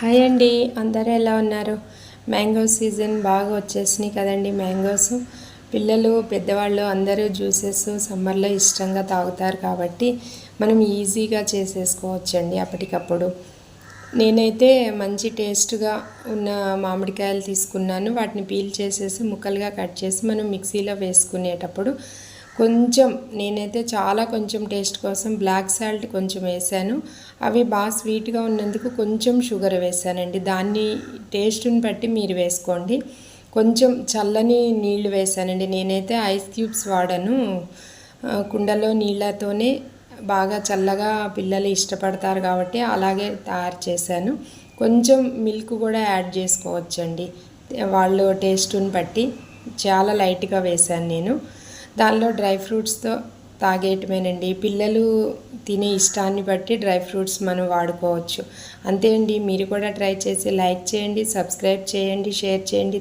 Hi అండి అందరూ ఎలా ఉన్నారు? మ్యాంగో సీజన్ బాగా వచ్చేసినాయి కదండి మ్యాంగోస్. పిల్లలు పెద్దవాళ్ళు అందరూ జ్యూసెస్ సమ్మర్లో ఇష్టంగా తాగుతారు కాబట్టి మనం ఈజీగా చేసేసుకోవచ్చండి అప్పటికప్పుడు. నేనైతే మంచి టేస్ట్గా ఉన్న మామిడికాయలు తీసుకున్నాను. వాటిని పీల్ చేసేసి ముక్కలుగా కట్ చేసి మనం మిక్సీలో వేసుకునేటప్పుడు కొంచెం నేనైతే చాలా కొంచెం టేస్ట్ కోసం బ్లాక్ సాల్ట్ కొంచెం వేసాను. అవి బాగా స్వీట్గా ఉన్నందుకు కొంచెం షుగర్ వేసానండి. దాన్ని టేస్ట్ని బట్టి మీరు వేసుకోండి. కొంచెం చల్లని నీళ్ళు వేసానండి. నేనైతే ఐస్ క్యూబ్స్ వాడను. కుండలో నీళ్ళతోనే బాగా చల్లగా పిల్లలు ఇష్టపడతారు కాబట్టి అలాగే తయారు చేశాను. కొంచెం మిల్క్ కూడా యాడ్ చేసుకోవచ్చండి. వాళ్ళు టేస్ట్ని బట్టి చాలా లైట్గా వేశాను నేను. దానిలో డ్రై ఫ్రూట్స్తో తాగేయటమేనండి. పిల్లలు తినే ఇష్టాన్ని బట్టి డ్రై ఫ్రూట్స్ మనం వాడుకోవచ్చు. అంతే అండి. మీరు కూడా ట్రై చేసి లైక్ చేయండి సబ్స్క్రైబ్ చేయండి షేర్ చేయండి.